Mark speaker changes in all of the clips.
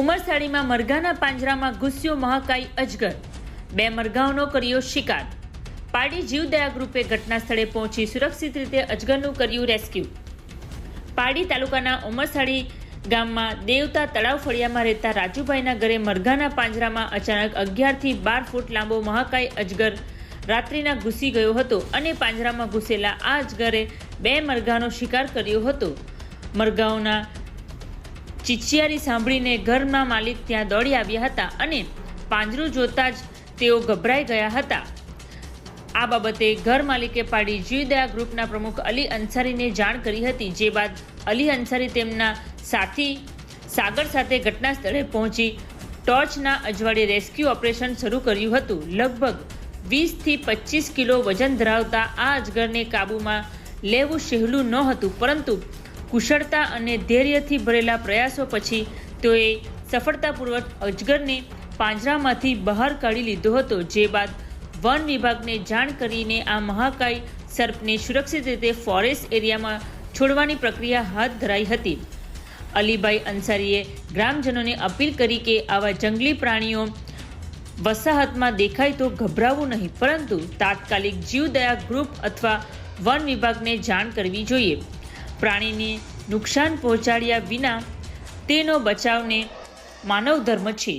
Speaker 1: ઉમરસાડીમાં મરઘાના પાંજરામાં ઘૂસ્યો મહાકાય અજગર. બે મરઘાઓનો કર્યો શિકાર. પાડી જીવદયા ગ્રુપે ઘટના સ્થળે પહોંચી સુરક્ષિત રીતે અજગરનું કર્યું રેસ્ક્યુ. પાડી તાલુકાના ઉમરસાડી ગામમાં દેવતા તળાવ ફળિયામાં રહેતા રાજુભાઈના ઘરે મરઘાના પાંજરામાં અચાનક અગિયારથી બાર ફૂટ લાંબો મહાકાય અજગર રાત્રિના ઘૂસી ગયો હતો અને પાંજરામાં ઘૂસેલા આ અજગરે બે મરઘાનો શિકાર કર્યો હતો. મરઘાઓના ચિચિયારી સાંભળીને ઘરના માલિક ત્યાં દોડી આવ્યા હતા અને પાંજરું જોતા જ તેઓ ગભરાઈ ગયા હતા. આ બાબતે ઘર માલિકે પાડી જીવદયા ગ્રુપના પ્રમુખ અલી અંસારીને જાણ કરી હતી, જે બાદ અલી અંસારી તેમના સાથી સાગર સાથે ઘટના સ્થળે પહોંચી ટોર્ચના અજવાળે રેસ્ક્યુ ઓપરેશન શરૂ કર્યું હતું. લગભગ વીસથી પચીસ કિલો વજન ધરાવતા આ અજગરને કાબૂમાં લેવું સહેલું નહોતું, પરંતુ કુશળતા અને ધૈર્યથી ભરેલા પ્રયાસો પછી તેઓએ સફળતાપૂર્વક અજગરને પાંજરામાંથી બહાર કાઢી લીધો હતો, જે બાદ વન વિભાગને જાણ કરીને આ મહાકાય સર્પને સુરક્ષિત રીતે ફોરેસ્ટ એરિયામાં છોડવાની પ્રક્રિયા હાથ ધરાઈ હતી. અલીભાઈ અંસારીએ ગ્રામજનોને અપીલ કરી કે આવા જંગલી પ્રાણીઓ વસાહતમાં દેખાય તો ગભરાવું નહીં, પરંતુ તાત્કાલિક જીવદયા ગ્રુપ અથવા વન વિભાગને જાણ કરવી જોઈએ. પ્રાણીને નુકસાન પહોંચાડ્યા વિના તેનો બચાવને માનવ ધર્મ છે.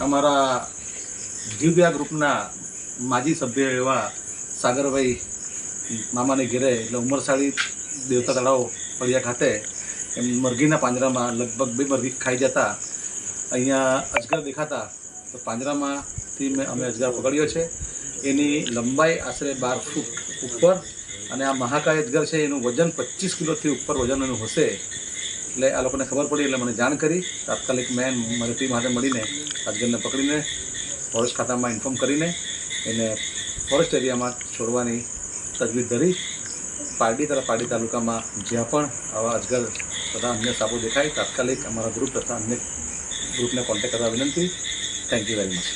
Speaker 2: અમારા દિવ્યા ગ્રુપના માજી સભ્ય એવા સાગરભાઈ મામાને ઘેરે, એટલે ઉમરસાળી દેવતા તળાવ પડિયા ખાતે એમ મરઘીના પાંજરામાં લગભગ બે મરઘી ખાઈ જતા, અહીંયા અજગર દેખાતા. તો પાંજરામાંથી મેં અમે અજગર પકડ્યો છે. એની લંબાઈ આશરે બાર ફૂટ ઉપર અને આ મહાકાય અજગર છે, એનું વજન પચીસ કિલોથી ઉપર વજન એનું હશે. એટલે આ લોકોને ખબર પડી, એટલે મને જાણ કરી. તાત્કાલિક મેં મારી ટીમ હાથે મળીને અજગરને પકડીને ફોરેસ્ટ ખાતામાં ઇન્ફોર્મ કરીને એને ફોરેસ્ટ એરિયામાં છોડવાની તજવીજ ધરી પારડી તથા પારડી તાલુકામાં જ્યાં પણ આવા અજગર તથા અન્ય સાપો દેખાય, તાત્કાલિક અમારા ગ્રુપ તથા અન્ય ગ્રુપને કોન્ટેક્ટ કરવા વિનંતી. Thank you very much